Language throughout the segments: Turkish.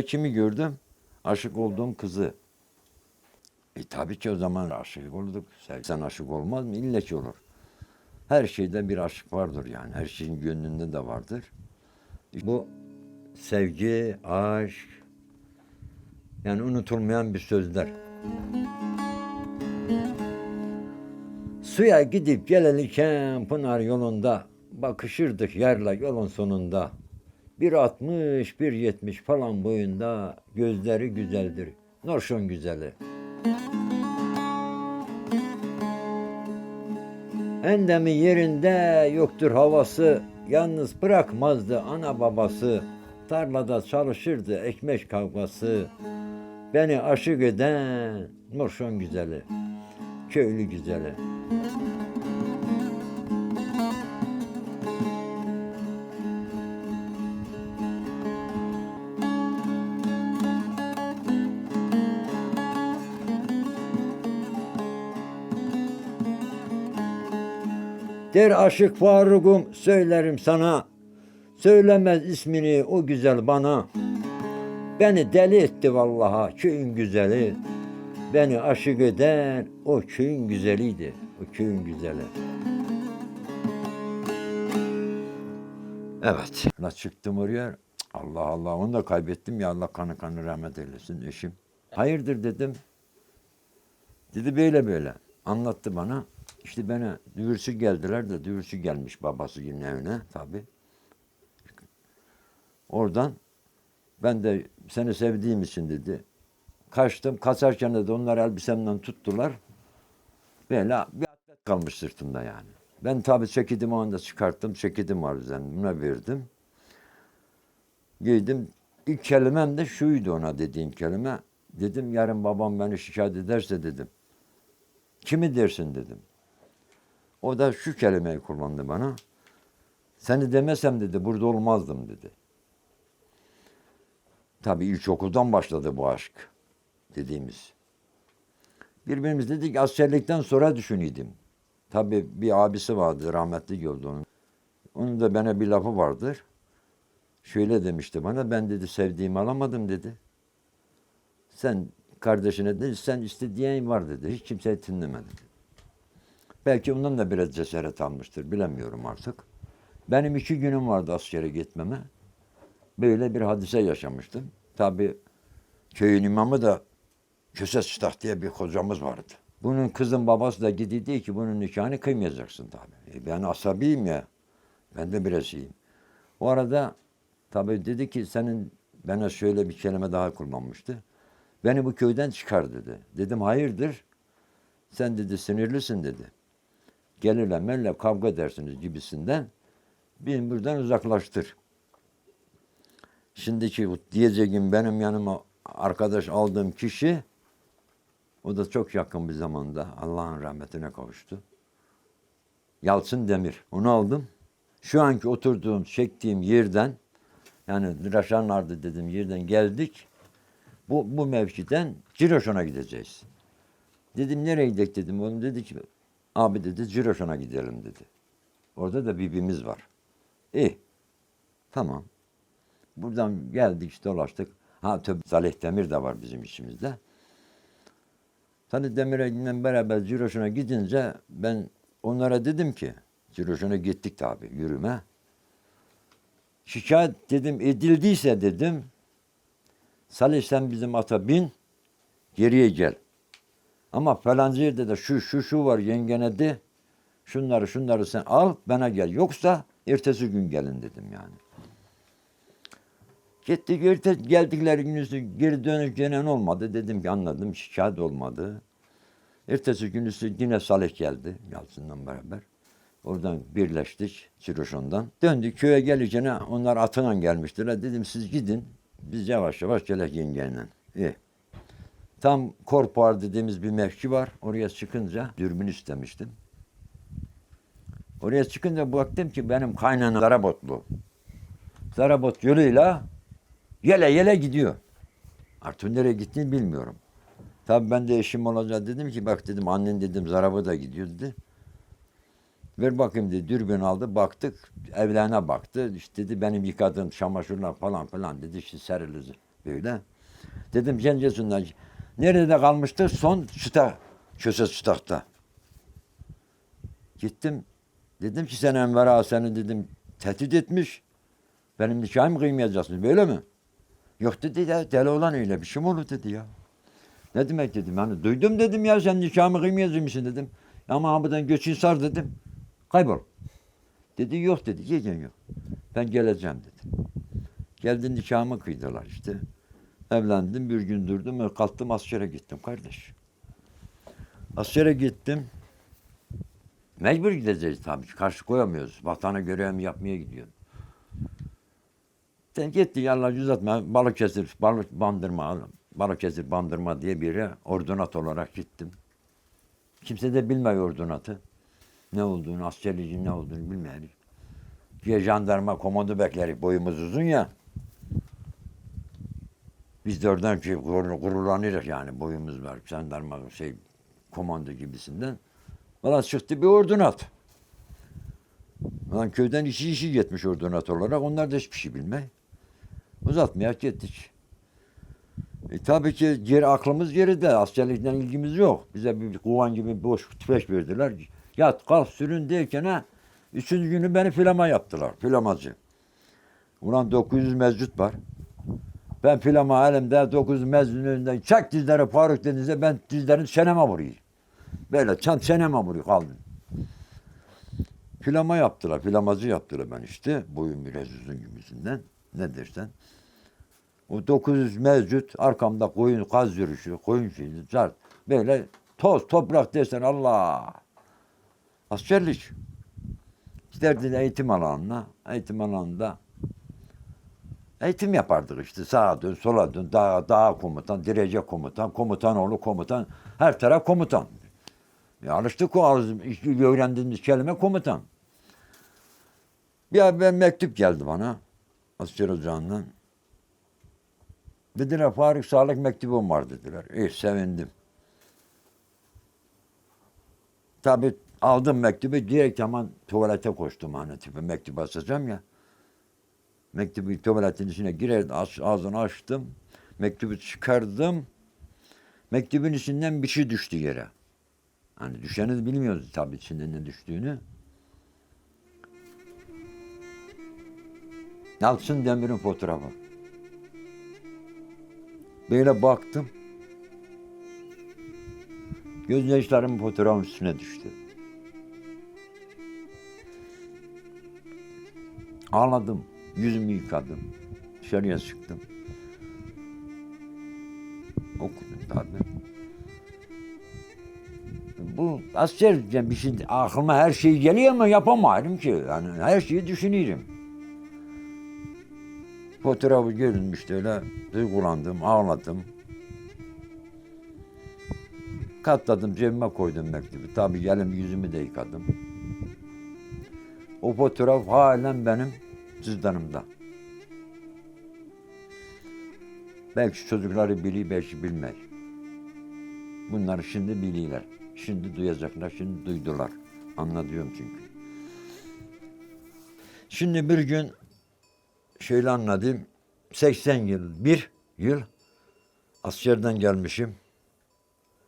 Kimi gördüm? Aşık olduğum kızı. E tabii ki o zaman aşık olduk. Sen aşık olmaz mı? İlle ki olur. Her şeyde bir aşk vardır yani. Her şeyin gönlünde de vardır. Bu sevgi, aşk, yani unutulmayan bir sözler. Suya gidip gelirken Pınar yolunda bakışırdık yerle yolun sonunda. Bir altmış, bir yetmiş falan boyunda gözleri güzeldir. Norşon güzeli. Endemi yerinde yoktur havası. Yalnız bırakmazdı ana babası. Tarlada çalışırdı ekmek kavgası. Beni aşık eden Nurşon güzeli. Köylü güzeli. Der aşık Faruk'um söylerim sana. Söylemez ismini o güzel bana. Beni deli etti vallaha köyün güzeli. Beni aşık eden o köyün güzeliydi. O köyün güzeli. Evet. La çıktım oraya. Allah Allah onu da kaybettim ya Allah kanı kanı rahmet eylesin eşim. Hayırdır dedim. Dedi böyle böyle. Anlattı bana. İşte bana düğürsü geldiler de düğürsü gelmiş babası yine evine tabi. Oradan ben de seni sevdiğim için dedi. Kaçtım. Kaçarken de onlar elbisemden tuttular. Böyle bir atlet kalmış sırtımda yani. Ben tabi çekidimi o anda çıkarttım. Çekidim var üzerine verdim. Giydim. İlk kelimem de şuydu ona dediğim kelime. Dedim yarın babam beni şikayet ederse dedim. Kimi dersin dedim. O da şu kelimeyi kullandı bana. Seni demesem dedi burada olmazdım dedi. Tabii ilkokuldan başladı bu aşk dediğimiz. Birbirimiz dedik askerlikten sonra düşünüyordum. Tabii bir abisi vardı rahmetli oldu onun. Onun da bana bir lafı vardır. Şöyle demişti bana ben dedi sevdiğimi alamadım dedi. Sen kardeşine dedi sen istediğin var dedi. Hiç kimseyi dinlemedi. Belki ondan da biraz cesaret almıştır. Bilemiyorum artık. Benim iki günüm vardı askere gitmeme. Böyle bir hadise yaşamıştım. Tabii köyün imamı da Köse Çıtak diye bir hocamız vardı. Bunun kızın babası da gidiyor diyor ki bunun nikahını kıymayacaksın tabii. E ben asabiyim ya. Ben de biraz iyiyim. O arada tabii dedi ki senin bana şöyle bir kelime daha kullanmıştı. Beni bu köyden çıkar dedi. Dedim hayırdır? Sen dedi sinirlisin dedi. Gelirle menle kavga edersiniz gibisinden. Beni buradan uzaklaştır. Şimdiki diyeceğim benim yanıma arkadaş aldığım kişi o da çok yakın bir zamanda Allah'ın rahmetine kavuştu. Yalçın Demir. Onu aldım. Şu anki oturduğum, çektiğim yerden yani Raşanlardı dedim yerden geldik. Bu, bu mevkiden Ciroşon'a gideceğiz. Dedim nereye gidelim dedim. Oğlum dedi ki abi dedi Ciroşon'a gidelim dedi. Orada da bibimiz var. İyi. Tamam. Buradan geldik dolaştık. Ha tabii Salih Demir de var bizim işimizde. Salih Demir'le beraber Ciroşon'a gidince ben onlara dedim ki Ciroşon'a gittik tabii yürüme. Şikayet dedim edildiyse dedim Salih sen bizim ata bin geriye gel. Ama falanca yerde de şu şu şu var yengene de şunları şunları sen al bana gel. Yoksa ertesi gün gelin dedim yani. Gittik erte, geldikleri gün geri dönüş gelen olmadı. Dedim ki anladım şikayet olmadı. Ertesi gün yine Salih geldi Yalçın'la beraber. Oradan birleştik Çiroşon'dan. Döndük köye gelirken onlar atına gelmiştiler. Dedim siz gidin biz yavaş yavaş gelek yengenle. İyi. Tam Korpuar dediğimiz bir mevki var. Oraya çıkınca dürbün istemiştim. Oraya çıkınca baktım ki benim kaynanam Zarabotlu. Zarabot yoluyla yele yele gidiyor. Artık nereye gittiğini bilmiyorum. Tabii ben de eşim olacak dedim ki bak dedim annen dedim Zarabot'a gidiyor dedi. Ver bakayım dedi dürbün aldı baktık evlerine baktı. İşte dedi benim yıkadığım çamaşırlar falan filan dedi işte serildi. böyle. Dedim Cencesun'dan nerede kalmıştı? Son çıta, köse çıtakta. Gittim. Dedim ki sen Enver Ağa seni dedim tehdit etmiş. Benim nikahımı kıymayacaksın böyle mi? Yok dedi ya deli olan öyle bir şey mi olur dedi ya. Ne demek dedim hani duydum dedim ya sen nikahımı kıymayacak mısın dedim. Ama abiden göçün sar dedim. Kaybol. Dedi yok dedi yiyeceksin yok. Ben geleceğim dedi. Geldi nikahımı kıydılar işte. Evlendim bir gün durdum kalktım askere gittim kardeş. Askere gittim. Mecbur gideceğiz tabii. Karşı koyamıyoruz. Vatana görevimi yapmaya gidiyorum. Sen gitti yallah uzatma. Balıkesir, balık bandırma, Balıkesir bandırma diye bir yere ordunat olarak gittim. Kimse de bilmiyor ordunatı. Ne olduğunu, askerliğin ne olduğunu bilmiyor. Bir jandarma komando bekleri. Boyumuz uzun ya. Biz de oradan gururlanırız yani boyumuz var. Jandarma şey komando gibisinden. Valla çıktı bir ordunat. Lan köyden işi işi gitmiş ordunat olarak. Onlar da hiçbir şey bilmey. Uzatmaya gittik. E, tabii ki geri aklımız geride. Askerlikten ilgimiz yok. Bize bir kovan gibi boş tüfek verdiler. Yat kalk sürün derken ha, üçüncü günü beni filama yaptılar. Filamacı. Ulan 900 mevcut var. Ben filama 900 mezunun önünden çek dizleri Faruk dediğinizde ben dizlerin çeneme vuruyor. Böyle çan çeneme vuruyor kaldım. Filama yaptılar. Filamacı yaptılar ben işte. Boyum biraz uzun gibisinden. Ne dersen. O 900 mevcut arkamda koyun kaz yürüyüşü, koyun şeyi, zart. Böyle toz toprak desen Allah. Askerlik. Giderdi eğitim alanına. Eğitim alanında eğitim yapardık işte. Sağa dön, sola dön, dağa, dağa komutan, direce komutan, komutan oğlu komutan, her taraf komutan. Ya alıştık o öğrendiğimiz kelime komutan. Bir ben mektup geldi bana asker ocağından. Dediler Faruk sağlık mektubum var dediler. İyi sevindim. Tabii aldım mektubu direkt hemen tuvalete koştum hani tipi mektubu asacağım ya. Mektubu tuvaletin içine girer ağz- ağzını açtım. Mektubu çıkardım. Mektubun içinden bir şey düştü yere. Hani düşeni bilmiyoruz tabii içinde ne düştüğünü. Yalçın Demir'in fotoğrafı. Böyle baktım. Gözyaşlarım fotoğrafın üstüne düştü. Ağladım. Yüzümü yıkadım. Dışarıya çıktım. Okudum tabii. Bu askerce bir şey aklıma her şey geliyor ama yapamıyorum ki. Yani her şeyi düşünüyorum. Fotoğrafı görünmüştü öyle duygulandım, ağladım. Katladım, cebime koydum mektubu. Tabii elim yüzümü de yıkadım. O fotoğraf halen benim cüzdanımda. Belki çocukları biliyor, belki bilmez. Bunları şimdi biliyorlar. Şimdi duyacaklar, şimdi duydular. Anlatıyorum çünkü. Şimdi bir gün şöyle anladım. 80 yıl, bir yıl askerden gelmişim.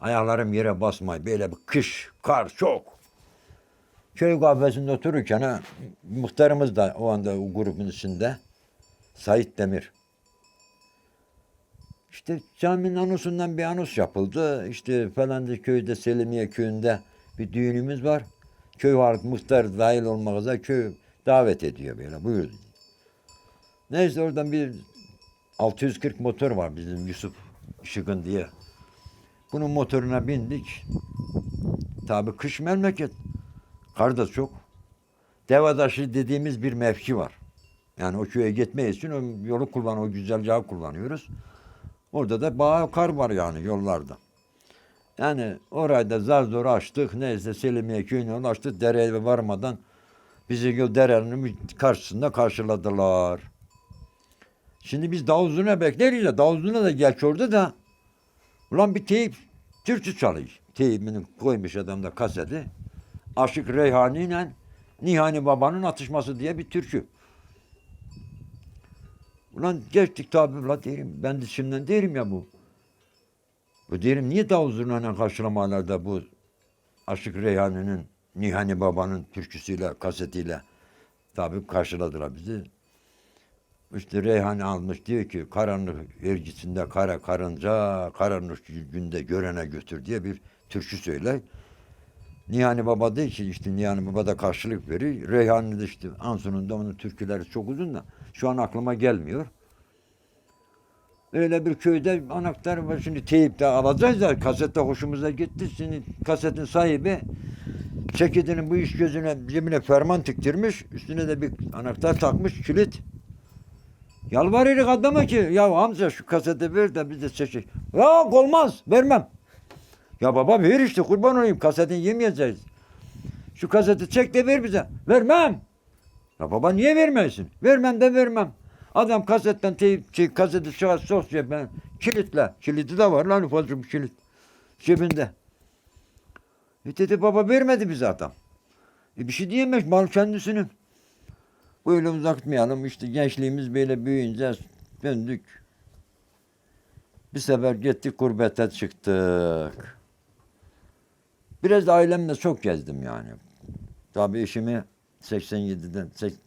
Ayaklarım yere basmay. Böyle bir kış, kar çok. Köy kahvesinde otururken muhtarımız da o anda o grubun içinde. Sait Demir. İşte caminin anonsundan bir anons yapıldı. İşte falanca köyde Selimiye köyünde bir düğünümüz var. Köy halkı muhtar dahil olmak üzere köy davet ediyor böyle. Buyur. Neyse oradan bir 640 motor var bizim Yusuf Şıkın diye. Bunun motoruna bindik. Tabi kış memleket. Kar da çok. Devadaşı dediğimiz bir mevki var. Yani o köye gitmeyiz için o yolu kullan, o güzergahı kullanıyoruz. Orada da bağ kar var yani yollarda. Yani orayı da zar zor açtık. Neyse Selimiye köyüne ulaştık. Dereye varmadan bizi derenin karşısında karşıladılar. Şimdi biz Davuzlu'na bekleriz ya. Davuzlu'na da geç orada da. Ulan bir teyip türkü çalıyor. Teyibini koymuş adam da kaseti. Aşık Reyhani ile Nihani Baba'nın atışması diye bir türkü. Ulan geçtik tabi la derim. Ben de şimdiden derim ya bu. Bu derim niye davul zurnayla karşılamalarda bu Aşık Reyhan'ın Nihani Baba'nın türküsüyle, kasetiyle tabi karşıladılar bizi. İşte Reyhan almış diyor ki karanlık vergisinde kara karınca karanlık günde görene götür diye bir türkü söyler. Nihani Baba değil ki işte Nihani Baba da karşılık verir. Reyhan'ın da işte Ansun'un da onun türküleri çok uzun da şu an aklıma gelmiyor. Öyle bir köyde anahtar var şimdi teyipte alacağız da kasette hoşumuza gitti. Şimdi kasetin sahibi ceketinin bu iş gözüne cebine ferman tiktirmiş. Üstüne de bir anahtar takmış kilit. Yalvarırız adama ki ya amca şu kaseti ver de biz de çekecek. Ya olmaz vermem. Ya baba ver işte kurban olayım kasetini yemeyeceğiz. Şu kaseti çek de ver bize. Vermem. Ya baba niye vermiyorsun? Vermem de vermem. Adam kasetten teyip, şey, kaseti çıkar sos ben kilitle. Kilidi de var lan ufacık bir kilit. Cebinde. E dedi baba vermedi bize adam. E bir şey diyemez mal kendisinin. Böyle uzatmayalım işte gençliğimiz böyle büyüyünce döndük. Bir sefer gittik gurbete çıktık. Biraz da ailemle çok gezdim yani. Tabii eşimi 87'den sek-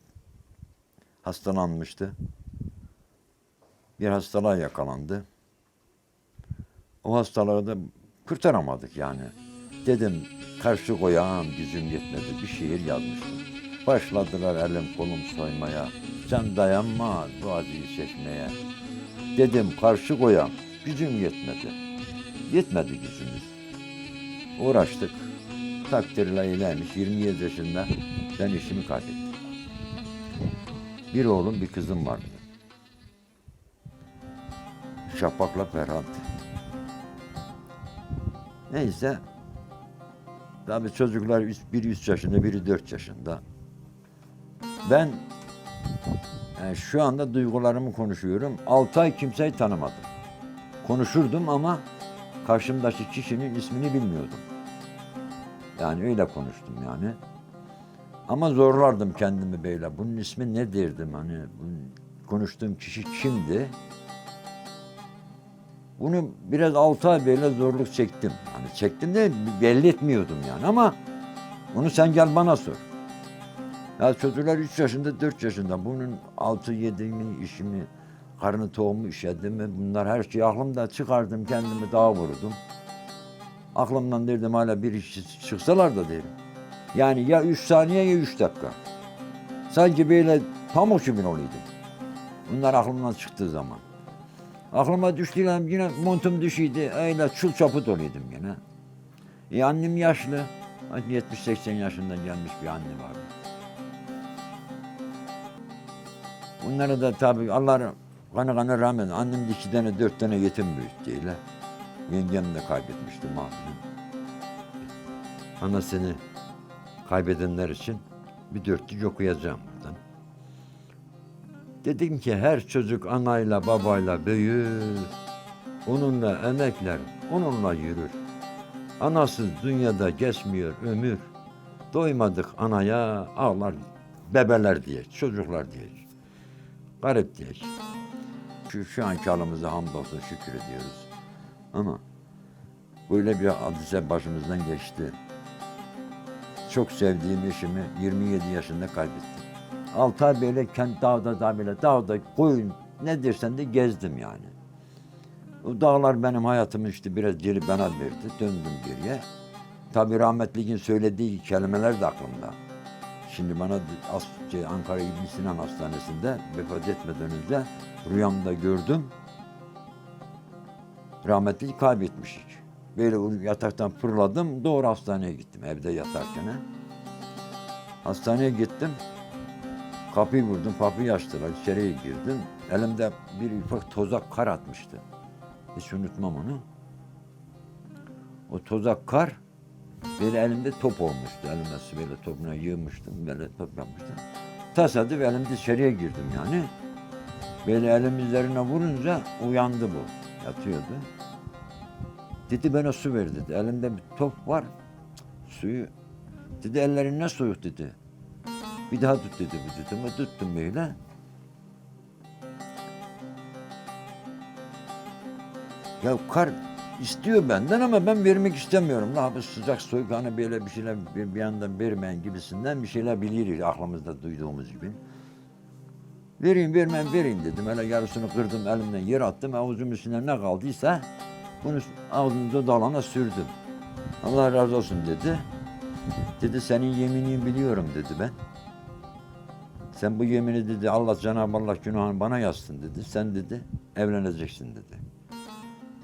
hastalanmıştı. Bir hastalığa yakalandı. O hastalığı da kurtaramadık yani. Dedim karşı koyağım gücüm yetmedi bir şiir yazmıştım. Başladılar elim kolum soymaya. Can dayanma bu acıyı çekmeye. Dedim karşı koyam gücüm yetmedi. Yetmedi gücümüz. Uğraştık. Takdirle ilermiş 27 yaşında ben işimi kaybettim. Bir oğlum bir kızım vardı. Şafak'la Ferhat. Neyse. Tabii çocuklar biri 3 yaşında, biri 4 yaşında. Ben yani şu anda duygularımı konuşuyorum. 6 ay kimseyi tanımadım. Konuşurdum ama karşımdaki kişinin ismini bilmiyordum. Yani öyle konuştum yani. Ama zorlardım kendimi böyle. Bunun ismi ne derdim hani konuştuğum kişi kimdi? Bunu biraz altı ay böyle zorluk çektim. Hani çektim de belli etmiyordum yani ama onu sen gel bana sor. Ya çocuklar 3 yaşında 4 yaşında bunun 6 7 mi işimi karnı tohumu işedi mi bunlar her şeyi aklımda çıkardım kendimi daha vurdum. Aklımdan derdim hala bir iş çıksalar da derim. Yani ya 3 saniye ya 3 dakika. Sanki böyle pamuk gibi olaydım. Bunlar aklımdan çıktığı zaman. Aklıma düştüğüm yine montum düşüydü. Öyle çul çaput oluyordum yine. E annem yaşlı. 70-80 yaşında gelmiş bir anne vardı. Bunları da tabii Allah kanı kanı rahmet. Annem de iki tane dört tane yetim büyüttüyle. Yengem de kaybetmişti malum. Anasını kaybedenler için bir dörtlük okuyacağım buradan. Dedim ki her çocuk anayla babayla büyür. Onunla emekler, onunla yürür. Anasız dünyada geçmiyor ömür. Doymadık anaya ağlar bebeler diye, çocuklar diye. Garip diye. Şu, şu anki halimize hamdolsun şükür ediyoruz. Ama böyle bir hadise başımızdan geçti. Çok sevdiğim eşimi 27 yaşında kaybettim. Altı ay böyle kendi dağda da böyle dağda koyun ne dersen de gezdim yani. O dağlar benim hayatımı işte biraz geri bana verdi. Döndüm geriye. Tabii rahmetlikin söylediği kelimeler de aklımda. Şimdi bana şey, Ankara İbn Sinan Hastanesi'nde vefat etmeden önce rüyamda gördüm. Rahmetliyi kaybetmişik. Böyle yataktan fırladım, doğru hastaneye gittim evde yatarken. Hastaneye gittim. Kapıyı vurdum, kapıyı açtılar, içeriye girdim. Elimde bir ufak tozak kar atmıştı. Hiç unutmam onu. O tozak kar böyle elimde top olmuştu. Elime su böyle topuna yığmıştım, böyle top yapmıştım. Tesadüf elimde içeriye girdim yani. Böyle elim üzerine vurunca uyandı bu yatıyordu. Dedi bana su ver dedi. Elimde bir top var. Suyu. Dedi ellerin ne soğuk dedi. Bir daha tut dedi bir tutuma. Tuttum böyle. Ya kar istiyor benden ama ben vermek istemiyorum. La bu sıcak soğuk hani böyle bir şeyler bir, bir yandan vermeyen gibisinden bir şeyler biliriz aklımızda duyduğumuz gibi. Vereyim vermem vereyim dedim. Hele yarısını kırdım elimden yer attım. Avucumun üstüne ne kaldıysa bunu ağzımda dalana sürdüm. Allah razı olsun dedi. Dedi senin yeminini biliyorum dedi ben. Sen bu yemini dedi Allah Cenab-ı Allah günahını bana yazsın dedi. Sen dedi evleneceksin dedi.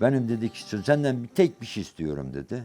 Benim dedi ki senden bir tek bir şey istiyorum dedi.